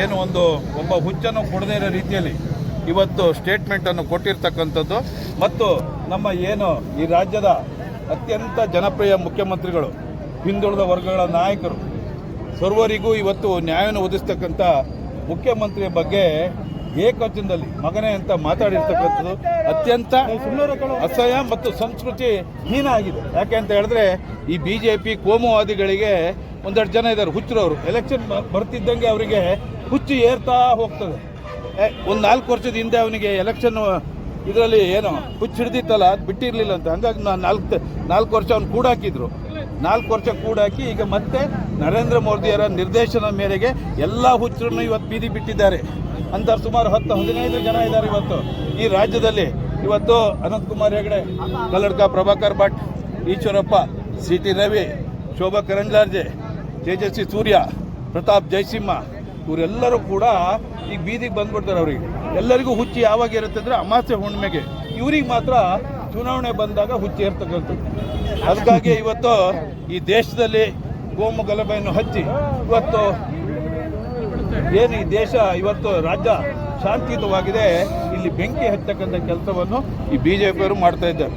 ಏನು ಒಂದು ಒಬ್ಬ ಹುಚ್ಚನ್ನು ಕೊಡದೇ ಇರೋ ರೀತಿಯಲ್ಲಿ ಇವತ್ತು ಸ್ಟೇಟ್ಮೆಂಟನ್ನು ಕೊಟ್ಟಿರ್ತಕ್ಕಂಥದ್ದು. ಮತ್ತು ನಮ್ಮ ಏನು ಈ ರಾಜ್ಯದ ಅತ್ಯಂತ ಜನಪ್ರಿಯ ಮುಖ್ಯಮಂತ್ರಿಗಳು, ಹಿಂದುಳಿದ ವರ್ಗಗಳ ನಾಯಕರು, ಸರ್ವರಿಗೂ ಇವತ್ತು ನ್ಯಾಯವನ್ನು ಒದಿಸ್ತಕ್ಕಂಥ ಮುಖ್ಯಮಂತ್ರಿಯ ಬಗ್ಗೆ ಏಕವಚನದಲ್ಲಿ ಮಗನೇ ಅಂತ ಮಾತಾಡಿರ್ತಕ್ಕಂಥದ್ದು ಅತ್ಯಂತ ಅಸಹ್ಯ ಮತ್ತು ಸಂಸ್ಕೃತಿ ಹೀನ ಆಗಿದೆ. ಯಾಕೆ ಅಂತ ಹೇಳಿದ್ರೆ ಈ ಬಿ ಜೆ ಪಿ ಕೋಮುವಾದಿಗಳಿಗೆ ಒಂದೆರಡು ಜನ ಇದ್ದಾರೆ, ಹುಚ್ಚರವರು. ಎಲೆಕ್ಷನ್ ಬರ್ತಿದ್ದಂಗೆ ಅವರಿಗೆ ಹುಚ್ಚು ಏರ್ತಾ ಹೋಗ್ತದೆ. ಒಂದು ನಾಲ್ಕು ವರ್ಷದ ಹಿಂದೆ ಅವನಿಗೆ ಎಲೆಕ್ಷನ್ ಇದರಲ್ಲಿ ಏನು ಹುಚ್ಚು ಹಿಡ್ದಿತ್ತಲ್ಲ, ಅದು ಬಿಟ್ಟಿರಲಿಲ್ಲ ಅಂತ. ಹಂಗಾಗಿ ನಾನು ನಾಲ್ಕು ನಾಲ್ಕು ವರ್ಷ ಅವ್ನು ಕೂಡಾಕಿದ್ರು. ನಾಲ್ಕು ವರ್ಷ ಕೂಡಾಕಿ ಈಗ ಮತ್ತೆ ನರೇಂದ್ರ ಮೋದಿಯವರ ನಿರ್ದೇಶನ ಮೇರೆಗೆ ಎಲ್ಲ ಹುಚ್ಚರನ್ನು ಇವತ್ತು ಬೀದಿ ಬಿಟ್ಟಿದ್ದಾರೆ. ಅಂತ ಸುಮಾರು ಹತ್ತು, ಹದಿನೈದು ಜನ ಇದ್ದಾರೆ ಇವತ್ತು. ಈ ರಾಜ್ಯದಲ್ಲಿ ಇವತ್ತು ಅನಂತಕುಮಾರ್ ಹೆಗಡೆ ಕಲ್ಲಡ್ಕ ಪ್ರಭಾಕರ್ ಭಟ್, ಈಶ್ವರಪ್ಪ, ಸಿ ಟಿ ರವಿ, ಶೋಭಾ ಕರಂದ್ಲಾಜೆ, ತೇಜಸ್ವಿ ಸೂರ್ಯ, ಪ್ರತಾಪ್ ಜಯಸಿಂಹ ಇವರೆಲ್ಲರೂ ಕೂಡ ಈಗ ಬೀದಿಗೆ ಬಂದ್ಬಿಡ್ತಾರೆ ಅವ್ರಿಗೆ. ಎಲ್ಲರಿಗೂ ಹುಚ್ಚಿ ಯಾವಾಗ ಇರುತ್ತೆ ಅಂದರೆ ಅಮಾಸೆ ಹುಣ್ಣಿಮೆಗೆ. ಇವ್ರಿಗೆ ಮಾತ್ರ ಚುನಾವಣೆ ಬಂದಾಗ ಹುಚ್ಚಿ ಇರ್ತಕ್ಕಂಥದ್ದು. ಅದಕ್ಕಾಗಿ ಇವತ್ತು ಈ ದೇಶದಲ್ಲಿ ಗೋಮು ಗಲಭೆಯನ್ನು ಹಚ್ಚಿ ಇವತ್ತು ಏನು ಈ ದೇಶ ಇವತ್ತು ರಾಜ್ಯ ಶಾಂತಿಯುತವಾಗಿದೆ, ಇಲ್ಲಿ ಬೆಂಕಿ ಹಚ್ಚತಕ್ಕಂಥ ಕೆಲಸವನ್ನು ಈ ಬಿ ಜೆ ಪಿಯವರು ಮಾಡ್ತಾ ಇದ್ದಾರೆ.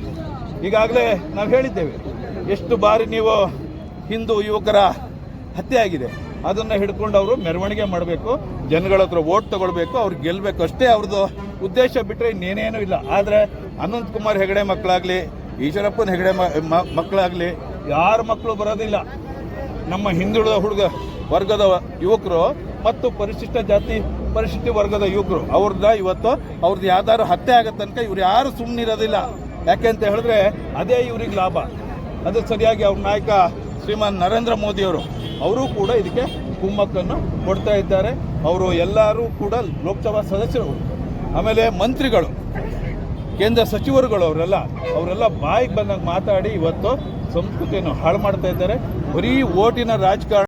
ಈಗಾಗಲೇ ನಾವು ಹೇಳಿದ್ದೇವೆ, ಎಷ್ಟು ಬಾರಿ ನೀವು ಹಿಂದೂ ಯುವಕರ ಹತ್ಯೆ ಆಗಿದೆ ಅದನ್ನು ಹಿಡ್ಕೊಂಡು ಅವರು ಮೆರವಣಿಗೆ ಮಾಡಬೇಕು, ಜನಗಳ ಹತ್ರ ಓಟ್ ತಗೊಳ್ಬೇಕು, ಅವ್ರು ಗೆಲ್ಲಬೇಕು ಅಷ್ಟೇ ಅವ್ರದ್ದು ಉದ್ದೇಶ ಬಿಟ್ಟರೆ ಇನ್ನೇನೇನೂ ಇಲ್ಲ. ಆದರೆ ಅನಂತ್ ಕುಮಾರ್ ಹೆಗಡೆ ಮಕ್ಕಳಾಗಲಿ ಈಶ್ವರಪ್ಪನ ಹೆಗಡೆ ಮಕ್ಕಳಾಗಲಿ ಯಾರ ಮಕ್ಕಳು ಬರೋದಿಲ್ಲ. ನಮ್ಮ ಹಿಂದುಳಿದ ಹುಡುಗ, ವರ್ಗದ ಯುವಕರು ಮತ್ತು ಪರಿಶಿಷ್ಟ ಜಾತಿ, ಪರಿಶಿಷ್ಟ ವರ್ಗದ ಯುವಕರು ಅವ್ರದ್ದ ಇವತ್ತು ಅವ್ರದ್ದು ಯಾವ್ದಾದ್ರು ಹತ್ಯೆ ಆಗೋ ತನಕ ಇವ್ರು ಯಾರು ಸುಮ್ಮನಿರೋದಿಲ್ಲ ಯಾಕೆಂತ ಹೇಳಿದ್ರೆ ಅದೇ ಇವ್ರಿಗೆ ಲಾಭ. ಅದು ಸರಿಯಾಗಿ ಅವ್ರ ನಾಯಕ ಶ್ರೀಮಾನ್ ನರೇಂದ್ರ ಮೋದಿಯವರು ಅವರು ಕೂಡ ಇದಕ್ಕೆ ಕುಮ್ಮಕ್ಕನ್ನು ಕೊಡ್ತಾ ಇದ್ದಾರೆ. ಅವರು ಎಲ್ಲರೂ ಕೂಡ ಲೋಕಸಭಾ ಸದಸ್ಯರು. ಆಮೇಲೆ ಮಂತ್ರಿಗಳು, ಕೇಂದ್ರ ಸಚಿವರುಗಳು ಅವರೆಲ್ಲ ಅವರೆಲ್ಲ ಬಾಯಿಗೆ ಬಂದಾಗ ಮಾತಾಡಿ ಇವತ್ತು ಸಂಸ್ಕೃತಿಯನ್ನು ಹಾಳು ಮಾಡ್ತಾ ಇದ್ದಾರೆ. ಬರೀ ಓಟಿನ ರಾಜಕಾರಣ